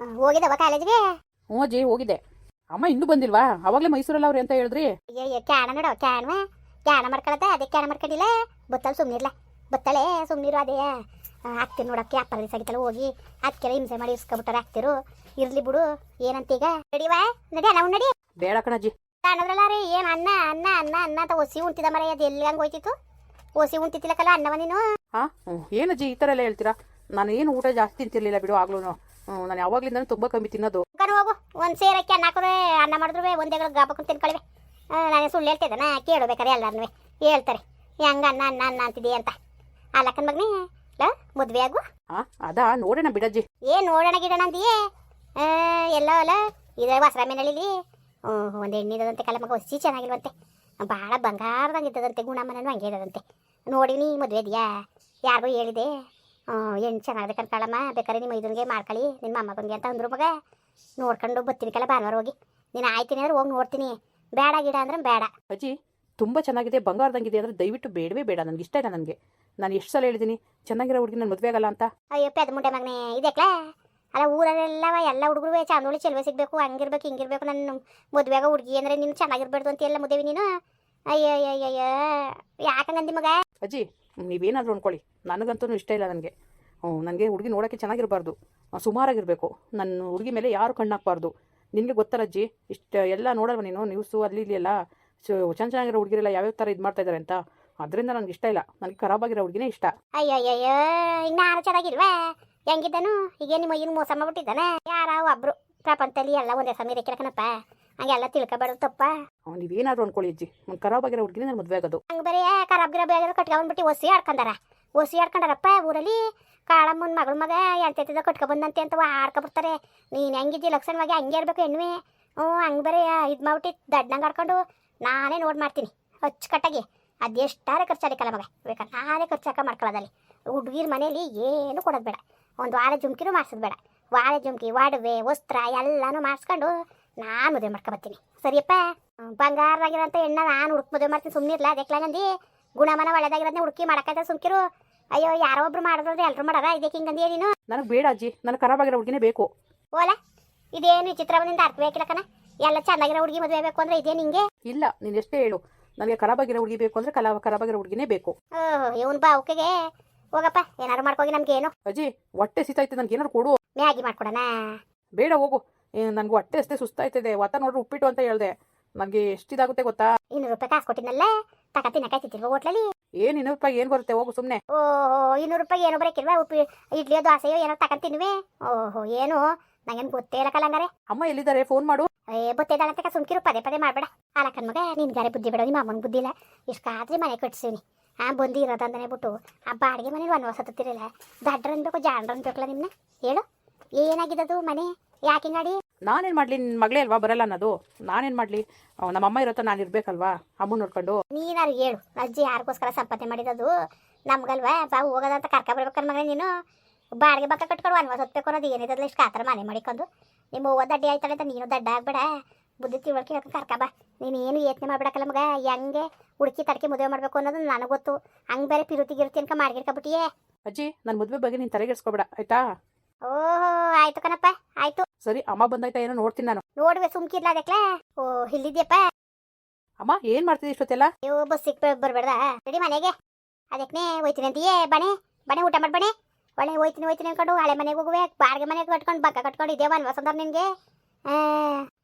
ಹೋಗಿದ್ದವ ಕಾಲೇಜ್ಗೆ? ಹ್ಞೂ ಅಜ್ಜಿ ಹೋಗಿದ್ದೆ. ಅಮ್ಮ ಇನ್ನೂ ಬಂದಿಲ್ವಾ? ಅವಾಗಲೇ ಮೈಸೂರಲ್ಲಿ ಅವ್ರಿ ಅಂತ ಹೇಳಿದ್ರಿ? ಅಯ್ಯೋ ಕ್ಯಾಣ ನೋಡೋ ಕ್ಯಾನ್ವ. ಕ್ಯಾಣ ಮಾಡ್ಕೊಳತ್ತೆ ಅದೇ ಕ್ಯಾಣ ಮಾಡ್ಕೊಂಡಿಲ್ಲ. ಬತ್ತಲ್ ಸುಮ್ಮನಿರ್ಲ ಬತ್ತಳೆ ಸುಮ್ಮನಿರು ಅದೇ. ಹಾಕ್ತಿರು ನೋಡಕ್ಕೆ ಅಪ್ಪ ದಿವಸ ಹೋಗಿ ಅದಕ್ಕೆಲ್ಲ ಹಿಂಸೆ ಮಾಡಿ ಇಸ್ಕೊಬಿಟ್ಟಾರೆ ಹಾಕ್ತಿರು ಇರ್ಲಿ ಬಿಡು ಏನಂತೀಗ? ನಡಿವಾ ನಡಿ ಅಲ್ಲ ನಡಿ ಬೇಡ ಕಣಜ್ಜಿ ಕಾಣದ್ರಲ್ಲ ರೀ ಏನು ಅನ್ನ ಅನ್ನ ಅನ್ನ ಅನ್ನ ಅಂತ ಒಸಿ ಉಂಟಿದ ಮರ ಅದು ಎಲ್ಲಿ ಹಂಗೆ ಹೋಯ್ತಿತ್ತು? ಒಸಿ ಉಂಟಿತ್ತಿಲ್ಲಕಲ್ಲ ಅನ್ನವ ನೀನು? ಹಾಂ ಏನಜ್ಜಿ ಈ ಥರ ಎಲ್ಲ ಹೇಳ್ತೀರಾ? ನಾನು ಏನು ಊಟ ಜಾಸ್ತಿ ತಿಂತಿರ್ಲಿಲ್ಲ ಬಿಡು ಆಗ್ಲೂ ನಾನು ಯಾವಾಗ್ಲಿಂದ ತುಂಬ ಕಮ್ಮಿ ತಿನ್ನೋದು. ಕಣ್ ಹೋಗು. ಒಂದು ಸೇರಕ್ಕೆ ಅನ್ನ ಹಾಕಿದ್ರೆ ಅನ್ನ ಮಾಡಿದ್ರು ಒಂದೇ ಗಾಬಕ್ಕೆ ತಿನ್ಕೊಳ್ವೆ ನಾನು ಸುಳ್ಳು ಹೇಳ್ತಿದ್ದಾನ ಕೇಳಬೇಕಾರೆ ಬೇಕಾರೆ ಎಲ್ಲಾರನು ಹೇಳ್ತಾರೆ. ಹೆಂಗ ಅನ್ನ ಅನ್ನ ಅನ್ನ ಅಂತಿದೀಯ ಅಂತ. ಅಲ್ಲಕ್ಕನ ಮಗನೇ ಲ ಮದುವೆ ಆಗು ಆ ಅದಾ? ನೋಡೋಣ ಬಿಡಜ್ಜಿ. ಏ ನೋಡೋಣ ಗಿಡಣ ಅಂದಿಯೇ? ಎಲ್ಲ ಅಲ್ಲ ಇದ ವಸರ ಮೇಲೆ ಒಂದು ಹೆಣ್ಣಿದಂತೆ ಕಲ ಮಗ ಹೊಸಿ ಚೆನ್ನಾಗಿಲ್ವಂತೆ. ಭಾಳ ಬಂಗಾರದಂಗೆ ಇದ್ದದಂತೆ ಗುಣಮನೂ ಹಂಗೆ ಇದ್ದದಂತೆ. ನೋಡಿ ನೀ ಮದುವೆ ಇದೆಯಾ ಯಾರಿಗೂ ಹೇಳಿದೆ. ಹೆಣ್ಣು ಚೆನ್ನಾಗಿದೆ ಕಳಮ್ಮ. ಬೇಕಾದ್ರೆ ನಿಮ್ಮ ಇದನ್ಗೆ ಮಾಡ್ಕೊಳ್ಳಿ ನಿನ್ನ ಮೊಮ್ಮಗನಿಗೆ ಅಂತ ಅಂದ್ರು ಮಗ. ನೋಡ್ಕೊಂಡು ಬರ್ತೀನಿ ಕಲ ಭಾನುವಾರ ಹೋಗಿ. ನೀನು ಆಯ್ತೀನಿ ಅಂದ್ರೆ ಹೋಗಿ ನೋಡ್ತೀನಿ. ಬೇಡ ಗಿಡ ಅಂದ್ರೆ ಬೇಡ ಅಜ್ಜಿ ತುಂಬ ಚೆನ್ನಾಗಿದೆ. ಬಂಗಾರದಂಗಿದೆ ಅಂದರೆ ದಯವಿಟ್ಟು ಬೇಡವೇ ಬೇಡ. ನನಗೆ ಇಷ್ಟ ಇಲ್ಲ ನನಗೆ. ನಾನು ಎಷ್ಟು ಸಲ ಹೇಳಿದ್ದೀನಿ ಚೆನ್ನಾಗಿರೋ ಹುಡುಗಿ ನಾನು ಮದುವೆ ಆಗಲ್ಲ ಅಂತ. ಅಯ್ಯೋ ಪೆದ ಮುಂಡೆ ಮಗನೇ. ಇದೆಕ್ಲ ಅಲ್ಲ ಊರಲ್ಲೆಲ್ಲವ ಎಲ್ಲ ಹುಡುಗರು ಚಾಂದೋಳಿ ಚೆಲುವೆ ಸಿಗಬೇಕು ಹಂಗಿರ್ಬೇಕು ಹಿಂಗಿರ್ಬೇಕು. ನನ್ನ ಮದುವೆಗ ಹುಡುಗಿ ಅಂದರೆ ನೀನು ಚೆನ್ನಾಗಿರ್ಬಾರ್ದು ಅಂತ ಎಲ್ಲ ಮದುವೆ ನೀನು. ಅಯ್ಯೋ ಅಯ್ಯೋ ಅಯ್ಯೋ ಅಯ್ಯೋ ಯಾಕಂಗಂದಿ ಮಗ? ಅಜ್ಜಿ ನೀವೇನಾದರೂ ಅಂದ್ಕೊಳ್ಳಿ ನನಗಂತೂ ಇಷ್ಟ ಇಲ್ಲ ನನಗೆ. ನನಗೆ ಹುಡುಗಿ ನೋಡೋಕ್ಕೆ ಚೆನ್ನಾಗಿರಬಾರ್ದು. ಸುಮಾರಾಗಿರಬೇಕು. ನನ್ನ ಹುಡುಗಿ ಮೇಲೆ ಯಾರು ಕಣ್ಣಾಕ್ಬಾರ್ದು. ನಿನಗೆ ಅಜ್ಜಿ, ಇಷ್ಟು ಎಲ್ಲ ನೋಡಲ್ವ ನೀನು? ನ್ಯೂಸು ಅಲ್ಲಿ ಇಲ್ಲಿ ಎಲ್ಲ? ಚೆನ್ನ ಚೆನ್ನಾಗಿರೋ ಹುಡುಗಿರೆಲ್ಲ ಯಾವ್ಯಾವ ಥರ ಇದು ಮಾಡ್ತಾ ಇದ್ದಾರೆ ಅಂತ? ಅದರಿಂದ ನನಗೆ ಇಷ್ಟ ಇಲ್ಲ. ನನಗೆ ಖರಾಬಾಗಿರೋ ಹುಡುಗಿನೇ ಇಷ್ಟ. ಅಯ್ಯಯ್ಯೋ ಈಗ ನಾನು ಚೆನ್ನಾಗಿಲ್ವಾ? ಹೆಂಗಿದ್ದಾನು? ಈಗ ನಿಮ್ಮ ಮೋಸ ಮಾಡ್ಬಿಟ್ಟಿದ್ದಾನೆ? ಯಾರು ಒಬ್ರು. ಪ್ರಪಂಚದಲ್ಲಿ ಎಲ್ಲ ಒಂದೇ ಸಮಯ ರೇಖನಪ್ಪ ಹಂಗೆಲ್ಲ ತಿಳ್ಕೊಬಾರ್ದು ತಪ್ಪ. ಅವ್ನು ಏನಾದ್ರು ಅನ್ಕೊಳ್ಳಿ ಅಜ್ಜಿ. ಒಂದು ಖರಾಬ್ ಆಗಿರೋ ಹುಡುಗಿನ ನಾನು ಮದುವೆ ಆಗೋದು. ಹಂಗೆ ಬರೀ ಖರಾಬ್ ಗಿರಾಬ್ ಆಗಿರೋ ಕಟ್ಕೊಂಡ್ಬಿಟ್ಟು ಒಸಿ ಆಡ್ಕೊಂಡಾರ. ಒಸಿ ಆಡ್ಕೊಂಡಾರಪ್ಪ ಊರಲ್ಲಿ. ಕಾಳಮ್ಮನ ಮಗಳ ಮಗ ಎಂತೈತದ ಕಟ್ಕೊ ಬಂದಂತೆ ಅಂತ ಆಡ್ಕೊಬಿಡ್ತಾರೆ ನೀನು ಹೆಂಗಿದ್ದಿ ಲಕ್ಷಣವಾಗಿ ಹಂಗೆ ಇರ್ಬೇಕು ಹೆಣ್ವೆ ಹ್ಞೂ ಹಂಗೆ ಬರೀ ಇದು ಮಾಡ್ಬಿಟ್ಟು ದಡ್ಡಂಗೆ ಆಡ್ಕೊಂಡು ನಾನೇ ನೋಡಿ ಮಾಡ್ತೀನಿ ಅಚ್ಚುಕಟ್ಟಾಗಿ. ಅದೆಷ್ಟಾರೆ ಖರ್ಚಾಡಿಕಲ್ಲ ಕಲ ಮಗ. ಬೇಕಾದ್ರೆ ನಾನೇ ಖರ್ಚು ಹಾಕ ಮಾಡ್ಕೊಳ್ಳೋದಲ್ಲಿ. ಹುಡುಗಿರ ಮನೇಲಿ ಏನು ಕೊಡೋದು ಬೇಡ. ಒಂದು ವಾರ ಜುಮ್ಕಿನೂ ಮಾಡಿಸೋದು ಬೇಡ. ವಾರ ಜುಮ್ಕಿ ಒಡವೆ ವಸ್ತ್ರ ಎಲ್ಲನೂ ಮಾಡಿಸ್ಕೊಂಡು ನಾನು ಮದುವೆ ಮಾಡ್ಕೊಬರ್ತೀನಿ ಸರಿಯಪ್ಪ? ಬಂಗಾರದಾಗಿರೋ ಬಂಗಾರದಾಗಿರೋಂಥ ಹೆಣ್ಣ ನಾನು ಹುಡುಕ್ ಮದುವೆ ಮಾಡ್ತೀನಿ. ಸುಮ್ಮನಿರ್ಲ ಅದಕ್ಲಾಗಂದಿ ಗುಣಮನ ಒಳ್ಳೆದಾಗಿರೋದನ್ನ ಹುಡುಕಿ ಮಾಡಕ್ಕಂತ ಸುಮ್ಕಿರು. ಅಯ್ಯೋ ಯಾರೋ ಒಬ್ರು ಮಾಡಿದ್ರೆ ಎಲ್ಲರೂ ಮಾಡಾರ? ಇದಕ್ಕೆ ಹಿಂಗಂದಿ ನೀನು? ನನಗೆ ಬೇಡ ಅಜ್ಜಿ. ನನಗೆ ಖರಾಬಾಗಿರೋ ಹುಡುಗಿನೇ ಬೇಕು. ಓಲ ಇದೇನು ಚಿತ್ರವನಿಂದ ಅರ್ಥ ಬೇಕಿಲ್ಲ ಕಣ. ಎಲ್ಲ ಚೆನ್ನಾಗಿರೋ ಹುಡುಗಿ ಮದುವೆ ಬೇಕು ಅಂದ್ರೆ ಇದೇನು ಹಿಂಗೆ ಇಲ್ಲ ನೀನು ಎಷ್ಟೇ ಹೇಳು. ನನಗೆ ಖರಾಬಾಗಿರೋ ಹುಡುಗಿ ಬೇಕು ಅಂದ್ರೆ ಕಲಾ ಖರಾಬಾಗಿರೋ ಹುಡುಗಿನೇ ಬೇಕು. ಓಹ್ ಇವನ್ ಬಾ ಅವಕ್ಕೆ ಹೋಗಪ್ಪ ಏನಾರು ಮಾಡ್ಕೋಗಿ ನಮ್ಗೆ ಏನು ಅಜ್ಜಿ ಹೊಟ್ಟೆ ಸಿತ್ತೈತೆ ನನಗೆ ಏನಾರು ಕೊಡು. ಮ್ಯಾಗಿ ಮಾಡ್ಕೊಡೋಣ. ಬೇಡ ಹೋಗು. ನನಗೆ ಹೊಟ್ಟೆ ಅಷ್ಟೇ ಸುಸ್ತಾಯ್ತದೆ ಒತ್ತ ನೋಡ್ರಿ ಉಪ್ಪಿಟ್ಟು ಅಂತ ಹೇಳ್ದೆ. ನನಗೆ ಎಷ್ಟಿದಾಗುತ್ತೆ ಗೊತ್ತಾ? ಇನ್ನೂರು ರೂಪಾಯಿ ಕಾಸು ಕೊಟ್ಟಿದ್ನಲ್ಲ? ತಕ ತಿನ್ನಕಾಯ್ತಿಲ್ವ ಹೋಟ್ಲಲ್ಲಿ? ಏನು ಇನ್ನೂರು ರೂಪಾಯಿ ಏನು ಬರುತ್ತೆ ಹೋಗು ಸುಮ್ಮನೆ ಓಹೋ ಇನ್ನೂರು ರೂಪಾಯಿ ಏನೋ ಬರಕಿಲ್ವಾ ಉಪ್ಪಿ ಇಡ್ಲಿಯೋ ದೋಸೆಯೋ ಏನೋ ತಗೊಂತಿನ್ವಿ ಓಹೋ ಏನು? ನಂಗೇನು ಗೊತ್ತೇ ಇಲ್ಲ ಕಲಂಗಾರೆ ಅಮ್ಮ ಎಲ್ಲಿದ್ದಾರೆ? ಫೋನ್ ಮಾಡು. ಏ ಬೊತ್ತೇದಾಳಂತ ಸುಮ್ಕಿರು ಪದೇ ಪದೇ ಮಾಡಬೇಡ. ಆಲಕ್ಕನ ಮಗ ನಿನ್ ಗಾರೆ ಬುದ್ಧಿ ಬೇಡ ನಿಮ್ಮ ಅಮ್ಮನ ಬುದ್ಧಿ ಇಲ್ಲ. ಇಷ್ಟಾದ್ರೆ ಮನೆ ಕಟ್ಸೀನಿ ಆ ಬಂದು ಇರೋದಂದನೆ ಬಿಟ್ಟು ಆ ಬಾಡಿಗೆ ಮನೇಲಿ ವನವಾಸ ಹತ್ತಿರಲ್ಲ ದಡ್ರ ಅನ್ಬೇಕು ಜಾಣ್ರ ಅನ್ಬೇಕಲ್ಲ ನಿಮ್ಮನ್ನ ಹೇಳು. ಏನಾಗಿದ್ದದು ಮನೆ? ಯಾಕೆ ಗಾಡಿ ನಾನೇನು ಮಾಡ್ಲಿ ನಿನ್ ಮಗಳೇ ಅಲ್ವಾ ಬರಲ್ಲ ಅನ್ನೋದು? ನಾನೇನು ಮಾಡಲಿ? ನಮ್ಮಮ್ಮ ಇರತ್ತೋ ನಾನು ಇರ್ಬೇಕಲ್ವಾ? ಅಮ್ಮ ನೋಡ್ಕೊಂಡು. ನೀನಾರು ಹೇಳು. ಅಜ್ಜಿ ಯಾರಿಗೋಸ್ಕರ ಸಂಪಾದನೆ ಮಾಡಿದದು? ನಮ್ಗಲ್ವಾ? ಹೋಗೋದಂತ ಕರ್ಕ ಬರ್ಬೇಕನ್ ಮಗ ನೀನು? ಬಾಡಿಗೆ ಬಕ್ಕ ಕಟ್ಕೊಂಡು ಅನ್ವಾಸ ಹೊತ್ಬೇಕು ಅನ್ನೋದು ಏನಿದಲ್ಲ ಇಷ್ಟು ಕಾತರ ಮನೆ ಮಾಡಿಕೊಂಡು? ನಿಮ್ಮ ಹೋಗೋ ದಡ್ಡಿ ಆಯ್ತಾಳೆ ಅಂತ ನೀನು ದಡ್ಡ ಆಗ್ಬೇಡ. ಬುದ್ಧಿ ತಿಳ್ಕೆ ಹೇಳ್ಕೊಂಡು ಕರ್ಕ ಬಾ. ನೀನು ಏನು ಯೋಚನೆ ಮಾಡ್ಬೇಡಕಲ್ಲ ಮಗ? ಹೆಂಗೆ ಹುಡುಕಿ ತಡಕೆ ಮದುವೆ ಮಾಡಬೇಕು ಅನ್ನೋದು ನನಗೆ ಗೊತ್ತು. ಹಂಗೆ ಬೇರೆ ಪಿರುತಿ ಗಿರುತಿ ಅನ್ಕ ಮಾಡಿರ್ಕೊಬಿಟ್ಟಿಯೇ ಅಜ್ಜಿ ನನ್ನ ಮದುವೆ ಬಗ್ಗೆ ನೀನು ತಲೆಗೆಡ್ಸ್ಕೊಬೇಡ ಆಯ್ತಾ? ಓಹೋ ಆಯ್ತು ಕಣಪ್ಪ. ಆಯ್ತು. ಸರಿ ಅಮ್ಮ ಬಂದಾಯ್ತಾ ಏನೋ ನೋಡ್ತೀನಿ ನಾನು. ನೋಡ್ವೆ ಸುಮ್ಕಿರ್ಲ ಅದಕ್ಕೆ ಓ ಇಲ್ಲಿದ್ಯಪ್ಪ? ಅಮ್ಮ ಏನ್ ಮಾಡ್ತಿದ್ದಿ ಇಷ್ಟೊತ್ತೆಲ್ಲ? ಬಸ್ ಸಿಕ್ಪೇ ಬರ್ಬೇಡ್ದ? ರೆಡಿ ಮನೆಗೆ ಅದಕ್ಕೆ ಹೋಯ್ತೀನಿ ಅಂತೀಯೇ ಬಣೆ ಬಣೆ ಊಟ ಮಾಡಿ ಬಣೆ ಒಳ್ಳೆ ಹೋಯ್ತೀನಿ ಹೋಯ್ತೀನಿ ಅನ್ಕೊಂಡು ಹಳೆ ಮನೆಗೆ ಹೋಗುವೆ ಬಾಡಿಗೆ ಮನೆಗೆ ಕಟ್ಕೊಂಡು ಬಕ್ಕ ಕಟ್ಕೊಂಡು ಇದೇ ಒಂದು ವಸಂತ ನಿನಗೆ?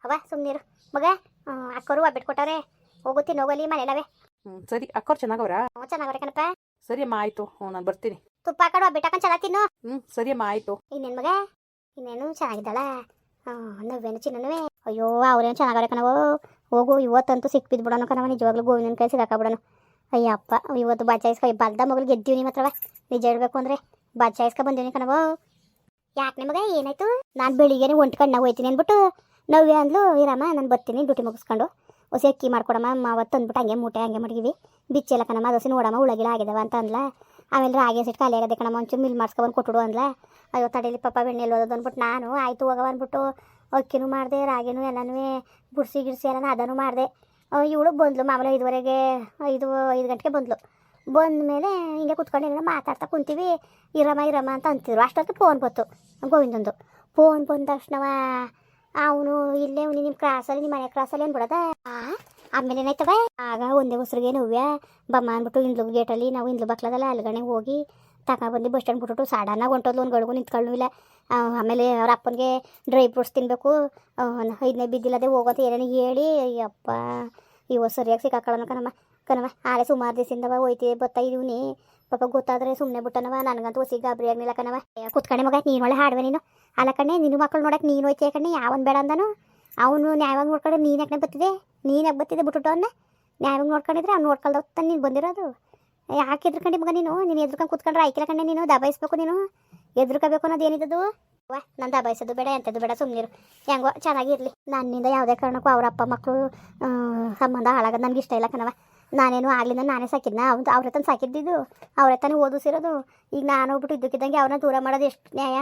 ಅವ ಸುಮ್ನಿರು ಮಗ ಹ್ಮ್, ಅಕ್ಕರು ಒಬ್ಬಿಟ್ಟು ಕೊಟ್ಟವ್ರೆ. ಹೋಗುತ್ತೀನಿ ಹೋಗಲಿ ಮನೆಯಲ್ಲವೇ. ಸರಿ ಅಕ್ಕವ್ರು ಚೆನ್ನಾಗವ್ರಾ? ಹ್ಞೂ ಚೆನ್ನಾಗವ್ರೆ ಕಣಪ್ಪ. ಸರಿ ಅಮ್ಮ ಆಯ್ತು. ಹ್ಞೂ ನಾನು ಬರ್ತೀನಿ. ತುಪ್ಪ ಹಾಕೊಂಡು ಒಬ್ಬಿಟ್ಟು ಹಾಕೊಂಡು ಚೆನ್ನಾಗಿ ತಿನ್ನು. ಹ್ಞೂ ಸರಿ ಅಮ್ಮ ಆಯ್ತು. ಇನ್ನೇನು ಮಗ? ಇನ್ನೇನು ಚೆನ್ನಾಗಿದ್ದಾಳ? ನವ್ವೇನು ಚಿನ್ನನುವೆ? ಅಯ್ಯೋ, ಅವ್ರೇನು ಚೆನ್ನಾಗವ್ರೆ ಕಣವು ಹೋಗು, ಇವತ್ತಂತೂ ಸಿಕ್ಬಿದ್ದು ಬಿಡೋಣ ಕಣವ ನಿಜವಾಗ್ಲೂ ಗೋವಿನ ಕೈ ಸಿಗಾಕಬಿಡೋಣ ಅಯ್ಯಪ್ಪ ಇವತ್ತು ಬಾಚಾಯಿಸ್ಕ ಬಲ್ದ ಮಗಳು ಗೆದ್ದೀವಿ ನಿಮ್ಮ ಹತ್ರವ ನಿಜ ಹೇಳ್ಬೇಕು ಅಂದ್ರೆ ಬಾಚಾಯಿಸ್ಕ ಬಂದೀನಿ ಕಣವು ಯಾಕೆ ನಿಮಗೆ ಏನಾಯ್ತು? ನಾನು ಬೆಳಿಗ್ಗೆನೆ ಒಂಟು ನಾವು ಹೋಯ್ತೀನಿ ಅಂದ್ಬಿಟ್ಟು ನವ್ಯ ಅಂದ್ಲು. ಇರಮ್ಮ, ನಾನು ಬರ್ತೀನಿ, ಡ್ಯೂಟಿ ಮುಗಿಸ್ಕೊಂಡು. ಹೊಸ ಅಕ್ಕಿ ಮಾಡ್ಕೊಡಮ್ಮ ಅವತ್ತು ಅಂದ್ಬಿಟ್ಟು ಹಂಗೆ ಮೂಟೆ ಹಂಗೆ ಮಡಗಿವಿ. ಬಿಚ್ಚೆಲ್ಲ ಕಣಮ್ಮ ದೋಸೆ ನೋಡಮ್ಮ ಉಳಗಿಳ ಆಗಿದಾವ ಅಂತ ಅಂದ್ಲ. ಆಮೇಲೆ ರಾಗಿ ಸಿಟ್ಟು ಖಾಲಿ ಆಗದೆ ಕಣಮ್ಮ, ಒಂಚೂರು ಮಿಲ್ ಮಾಡ್ಸ್ಕೊಬಂದು ಕೊಟ್ಟು ಅಂದ್ಲ. ಅಯ್ಯೋ, ತಡೀಲಿ ಪಾಪ ಬೆಣ್ಣೆ ಓದೋದು ಅಂದ್ಬಿಟ್ಟು ನಾನು ಆಯಿತು ಹೋಗವ ಅಂದ್ಬಿಟ್ಟು ಅಕ್ಕಿನೂ ಮಾಡಿದೆ, ರಾಗಿನೂ ಎಲ್ಲನೂ ಬುಡ್ಸಿ ಗಿಡ್ಸಿ ಎಲ್ಲ ಅದನ್ನು ಮಾಡಿದೆ. ಇವಳು ಬಂದ್ಲು, ಮಾಮೂಲಿ ಐದುವರೆಗೆ, ಐದು ಐದು ಗಂಟೆಗೆ ಬಂದ್ಲು. ಬಂದ ಮೇಲೆ ಹಿಂಗೆ ಕುತ್ಕೊಂಡು ಮಾತಾಡ್ತಾ ಕುಂತೀವಿ. ಇರಮ್ಮ ಇರಮ್ಮ ಅಂತ ಅಂತಿದ್ರು. ಅಷ್ಟೊತ್ತು ಫೋನ್ ಬಂತು, ಗೋವಿಂದಂದು. ಫೋನ್ ಬಂದ ತಕ್ಷಣವ, ಅವನು ಇಲ್ಲೇ ನಿಮ್ಮ ಕ್ರಾಸಲ್ಲಿ ನಿಮ್ಮ ಮನೆ ಕ್ರಾಸಲ್ಲಿ ಏನು ಬಿಡದ? ಆಮೇಲೆ ಏನಾಯ್ತವ? ಆಗ ಒಂದೇ ಉಸಿರಿಗೆ ನೋವ್ಯ, ಬಮ್ಮ ಅಂದ್ಬಿಟ್ಟು ಇಂದ್ಲು ಗೇಟಲ್ಲಿ ನಾವು ಇಂದ್ಲು ಬಕ್ಲದಲ್ಲ, ಅಲ್ಗಣೆ ಹೋಗಿ ತಗೊಬಂದು ಬಸ್ ಸ್ಟ್ಯಾಂಡ್ ಬಿಟ್ಬಿಟ್ಟು ಸಾಡಾನ ಹೊಂಟೋದ್ಲು, ಒಂದು ಗಡುಗು ನಿಂತ್ಕೊಳ್ಳೂ ಇಲ್ಲ. ಆಮೇಲೆ ಅವ್ರ ಅಪ್ಪನಿಗೆ ಡ್ರೈ ಫ್ರೂಟ್ಸ್ ತಿನ್ನಬೇಕು ಐದನೇ ಬಿದ್ದಿಲ್ಲದೆ ಹೋಗೋದು ಏನೇನು ಹೇಳಿ, ಅಯ್ಯಪ್ಪ ಇವ ಸರಿಯಾಗಿ ಸಿಕ್ಕಾಕೊಳ್ಳೋಣ ಕಣಮ್ಮ. ಕಣಮ್ಮ ಆಳೆ ಸುಮಾರು ದಿವಸದಿಂದವ ಹೋಯ್ತಿ ಬತ್ತಾ ಇದೀನಿ ಪಾಪ ಗೊತ್ತಾದ್ರೆ ಸುಮ್ಮನೆ ಬಿಟ್ಟನವ, ನನಗಂತೂ ಹೊಸಿ ಗಾಬರಿ ಆಗ್ಲಿಲ್ಲ ಕಣವ ಕುತ್ಕಣೆ ಮಗ, ನೀನು ಒಳ್ಳೆ ಹಾಡುವೆ ನೀನು. ಅಲ್ಲ ಕಣ್ಣೆ ನಿನ್ನ ಮಕ್ಕಳು ನೋಡಕ್ಕೆ ನೀನು ಹೋಯ್ತೀಯ ಕಣ್ಣೆ ಯಾವನ್ ಬೇಡ ಅಂದನು? ಅವನು ನ್ಯಾಯವಾಗಿ ನೋಡ್ಕೊಂಡು ನೀನು ಯಾಕೆ ಬತ್ತಿದೆ ನೀನು ಯಾಕೆ ಬತ್ತಿದೆ ಬಿಟ್ಬಿಟ್ಟು ಅವನ್ನ ನ್ಯಾಯ ನೋಡ್ಕೊಂಡಿದ್ರೆ ಅವ್ನು ನೋಡ್ಕೊಳ್ದ ತಾನೆ ನೀನು ಬಂದಿರೋದು. ಯಾಕೆ ಎದ್ರಕಂಡಿ ಮಗ ನೀನು? ನೀನು ಎದ್ರಕೊಂಡು ಕೂತ್ಕೊಂಡ್ರೆ ಐಕಿಲ್ಲ ಕಂಡೆ ನೀನು, ದಬಾಯಿಸ್ಬೇಕು ನೀನು. ಎದ್ರುಕೋಬೇಕು ಅನ್ನೋದು ಏನಿದ್ದದು ವಾ, ನಾನು ದಬಾಯಿಸೋದು ಬೇಡ, ಎಂಥದ್ದು ಬೇಡ ಸುಮ್ಮನಿರು ಹೆಂಗೋ, ಚೆನ್ನಾಗಿರಲಿ. ನನ್ನಿಂದ ಯಾವುದೇ ಕಾರಣಕ್ಕೂ ಅವ್ರ ಅಪ್ಪ ಮಕ್ಕಳು ಸಂಬಂಧ ಹಾಳಾಗೋದು ನನಗೆ ಇಷ್ಟ ಇಲ್ಲ ಕಣವ ನಾನೇನು ಆಗಲಿಲ್ಲ ನಾನೇ ಸಾಕಿದ್ನ? ಅವ್ನು, ಅವ್ರ ಹತ್ರ ಸಾಕಿದ್ದಿದ್ದು. ಅವ್ರ ಹತ್ರನೇ ಓದಿಸಿರೋದು. ಈಗ ನಾನು ಹೋಗ್ಬಿಟ್ಟು ಇದ್ದಕ್ಕಿದ್ದಂಗೆ ಅವ್ರನ್ನ ದೂರ ಮಾಡೋದು ಎಷ್ಟು ನ್ಯಾಯ?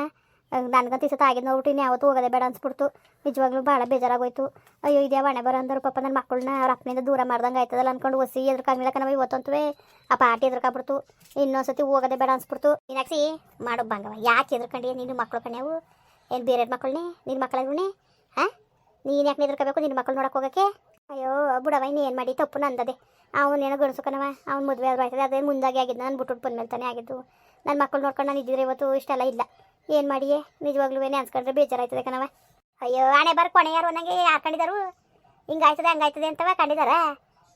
ನನಗಂತ ಈ ಸತ ಆಗಿದ್ದು ನೋಡ್ಬಿಟ್ಟು ಇನ್ನು ಯಾವತ್ತೂ ಹೋಗೋದೇ ಬೇಡ ಅನ್ಸ್ಬಿಡ್ತು. ನಿಜವಾಗ್ಲೂ ಭಾಳ ಬೇಜಾರಾಗೋಯ್ತು. ಅಯ್ಯೋ ಇದೇ ಹಣೆ ಬರೋ ಪಾಪ ನನ್ನ ಮಕ್ಕಳನ್ನ ಅವ್ರ ಅಪ್ಪನಿಂದ ದೂರ ಮಾಡ್ದಂಗೆ ಆಯ್ತದಲ್ಲ ಅನ್ಕೊಂಡು ಒಸಿ ಎದ್ರಕಾಗ್ಲಿಲ್ಲ ಕಣವ ಇವತ್ತಂತೂ ಆ ಪಾರ್ಟಿ ಎದ್ರಕಾಗ್ಬಿಡ್ತು. ಇನ್ನೊಂದ್ಸತಿ ಹೋಗೋದೇ ಬೇಡ ಅನ್ಸ್ಬಿಡ್ತು. ನೀನಾಕ್ಸಿ ಮಾಡು ಬಂಗವ ಯಾಕೆ ಎದ್ರಕಂಡಿ ನೀನು ಮಕ್ಕಳು ಕಣ್ಯಾವು. ಏನು ಬೇರೆ ಮಕ್ಕಳನ್ನೇ ನಿನ್ನ ಮಕ್ಕಳೇ ಹಾಂ? ನೀನು ಯಾಕೆ ನಿದ್ರಕೋಬೇಕು ನಿನ್ನ ಮಕ್ಕಳು ನೋಡಕ್ಕೆ ಹೋಗೋಕೆ ಅಯ್ಯೋ ಬುಡವ ಇನ್ನು ಏನು ಮಾಡಿ? ತಪ್ಪು ನಂದದೆ. ಅವನೇನೋ ಗಣಸುಕನವ ಅವ್ನು ಮದುವೆ ಆದ್ರೂ ಆಯ್ತದೆ ಅದೇ ಮುಂದಾಗಿ ಆಗಿದ್ದು ನಾನು ಬಿಟ್ಟು ಬಂದ ಮೇಲೆ ತಾನೇ ಆಗಿದ್ದು. ನನ್ನ ಮಕ್ಕಳು ನೋಡ್ಕೊಂಡು ನಾನು ಇದ್ದಿದ್ರೆ ಇವತ್ತು. ಇಷ್ಟೆಲ್ಲ ಇಲ್ಲ. ಏನು ಮಾಡಿಯೇ? ನಿಜವಾಗ್ಲೂ ಅನ್ಸ್ಕೊಂಡ್ರೆ ಬೇಜಾರಾಯ್ತದೆ ಕಣವ ಅಯ್ಯೋ ಆಣೆ ಬರ್ ಕೊನೆ ಯಾರು ನನಗೆ ಯಾರು ಕಂಡಿದ್ದಾರು ಹಿಂಗಾಯ್ತದೆ ಹಂಗಾಯ್ತದೆ ಅಂತವ ಕಂಡಿದಾರ?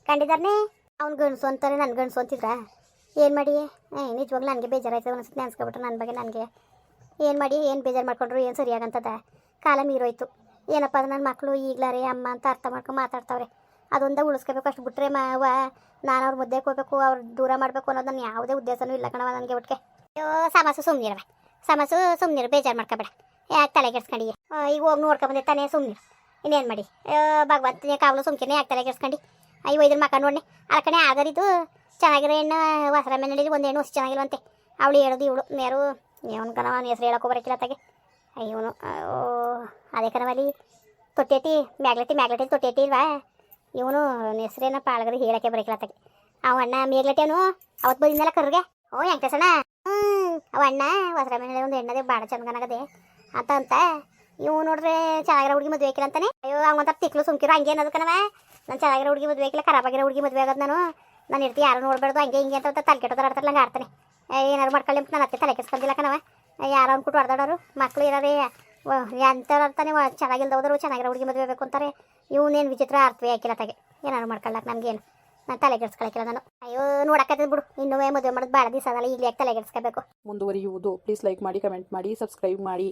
ಕಂಡಿದಾರನೇ? ಅವ್ನು ಗಣಸು ಅಂತಾರೆ ನನ್ನ ಗಣಸು ಅಂತಿದ್ರ? ಏನು ಮಾಡಿ ಏ, ನಿಜವಾಗ್ಲೂ ನನಗೆ ಬೇಜಾರಾಯ್ತದೆ ಒಂದ್ಸತಿ ನೆನ್ಸ್ಕೊಬಿಟ್ರೆ ನನ್ನ ಬಗ್ಗೆ ನನಗೆ. ಏನು ಮಾಡಿ, ಏನು ಬೇಜಾರು ಮಾಡ್ಕೊಂಡ್ರು, ಏನು ಸರಿಯಾಗಂತದ ಕಾಲ ಮೀರೋಯ್ತು. ಏನಪ್ಪ ನನ್ನ ಮಕ್ಕಳು ಈಗ್ಲಾರೆ ಅಮ್ಮ ಅಂತ ಅರ್ಥ ಮಾಡ್ಕೊಂಡು ಮಾತಾಡ್ತಾವ್ರೆ. ಅದೊಂದ ಉಳಿಸ್ಕೋಬೇಕು, ಅಷ್ಟು ಬಿಟ್ರೆ ಮಾವ ನಾನು ಅವ್ರ ಮುದ್ದೆ ಹೋಗ್ಬೇಕು, ಅವ್ರು ದೂರ ಮಾಡಬೇಕು ಅನ್ನೋದು ನನ್ನ ಯಾವುದೇ ಉದ್ದೇಶನೂ ಇಲ್ಲ ಕಣವ ನನಗೆ ಒಟ್ಟಿಗೆ ಅಯ್ಯೋ ಸಮಸ್ಯೆ ಸುಮ್ಮನಿರವ ಸಮಸ್ಯೆ ಸುಮ್ಮನಿರು ಬೇಜಾರು ಮಾಡ್ಕೊಬೇಡ. ಯಾಕೆ ತಲೆ ಕೆಡ್ಸ್ಕೊಂಡು ಈಗ ಹೋಗಿ ನೋಡ್ಕೊಂಬಂದೆ ತಾನೇ ಸುಮ್ಮನಿರು ಇನ್ನೇನು ಮಾಡಿ? ಅಯ್ಯೋ ಭಗವಂತನೇ ಕಾವಲು ಸುಮ್ಕಿನೇ, ಯಾಕೆ ತಲೆ ಕೆಡ್ಸ್ಕೊಂಡು ಅಯ್ಯೋ ಇದ್ರ ಮಕ್ಕ ನೋಡ್ನೆ ಆ ಕಡೆ ಆಗರಿದ್ದು ಚೆನ್ನಾಗಿರೋ ಹೆಣ್ಣು, ಹೊಸರ ಮೇಲೆ ಒಂದು ಹೆಣ್ಣು ಹೊಸ ಚೆನ್ನಾಗಿಲ್ವಂತೆ ಅವಳು ಹೇಳೋದು ಇವಳು, ಮೇರು, ಇವನು ಅವನ ಹೆಸರು ಹೆಸ್ರು ಬರೋಕ್ಕಿಲ್ಲ ಬರಕಿಲ್ಲ ಅಯ್ಯೋನು ಓ, ಅದೇ ಕಣವಲ್ಲಿ ತೊಟ್ಟೇತಿ ಮ್ಯಾಗ್ಲತಿ ಮ್ಯಾಗ್ಲಟಿ ತೊಟ್ಟೇತಿ ಇಲ್ವಾ? ಇವನು ಹೆಸ್ರೇನ ಪಾಳಗದ ಹೇಳಕ್ಕೆ ಬರಕಿಲ್ಲ ತಗೆ. ಅವ ಅಣ್ಣ ಮೇಗ್ಲಟಿಯವನು ಅವತ್ತು ಬಂದಿದ್ದಲ್ಲ ಕರ್ಗೆ ಓ ಹೆಂಕಸಣ್ಣ ಅವ ಅಣ್ಣ ಹೊಸರ ಒಂದು ಹೆಣ್ಣದೆ ಭಾಳ ಚಂದಗನಾಗದೆ ಅಂತ ಅಂತ ಇವ್ ನೋಡ್ರೆ ಚೆನ್ನಾಗಿರೋ ಹುಡುಗಿ ಮದುವೆ ಆಗಿಲ್ಲ ಅಂತಾನೆ. ಅಯ್ಯೋ, ಅವಂತ ತಿಕ್ಲು ಸುಮ್ಕಿರೋ, ಹಂಗೆ ಅನ್ನೋದು ಕಣವ ನಾನು ಚೆನ್ನಾಗಿರೋ ಹುಡುಗಿ ಮದುವೆ ಆಗಿಲ್ಲ ಖರಾಬಾಗಿರೋ ಹುಡುಗಿ ಮದುವೆ ಆಗೋದು ನಾನು. ನಾನು ಇರ್ತಿ ಯಾರು ನೋಡ್ಬಾರ್ದು, ಹಂಗೆ ಹಿಂಗೆ ಅಂತ ತಲೆ ಕೆಟ್ಟೋದ್ರ ಆಡ್ತಾರೆ ಹಂಗೆ ಆಡ್ತಾನೆ. ಏನಾರು ಮಾಡ್ಕೊಳ್ಳಿ ಅಂತ ನಾನು ಅತ್ತೆ ತಲೆ ಕೆಸ್ಕೊಂಡಿಲ್ಲ ಕಣವ ಯಾರು ಅಂದ್ಬಿಟ್ಟು ಹೊಡೆದಾಡೋರು, ಮಕ್ಳು ಇರೋರೇ. ಎಂಥವ್ರು ಅಂತಾನೆ ಚೆನ್ನಾಗಿಲ್ದ ಚೆನ್ನಾಗಿಲ್ದೋದ್ರು ಚೆನ್ನಾಗಿರೋ ಹುಡುಗಿ ಮದುವೆ ಬೇಕು ಅಂತಾರೆ. ಇವನೇನು ವಿಚಿತ್ರ ಅರ್ಥವೇ ಹಾಕಿಲ್ಲ ತಗೆ. ಏನಾದ್ರು ಮಾಡ್ಕೊಳ್ಳಕ್ಕೆ ನಮಗೇನು ನಾನು ತಲೆ ಕೆಡ್ಸ್ಕೊಳಕಿಲ್ಲ ನಾನು. ಅಯ್ಯೋ, ನೋಡಕ್ಕತ್ತದ ಬಿಡು. ಇನ್ನೂ ಮದುವೆ ಮಾಡೋದು ಭಾಳ ದಿವಸ ಅದಲ್ಲ ಈಗಲೇ ತಲೆ ಕೆಡ್ಸ್ಕೋಬೇಕು? ಮುಂದುವರಿಯುವುದು. ಪ್ಲೀಸ್ ಲೈಕ್ ಮಾಡಿ ಕಮೆಂಟ್ ಮಾಡಿ ಸಬ್ಸ್ಕ್ರೈಬ್ ಮಾಡಿ.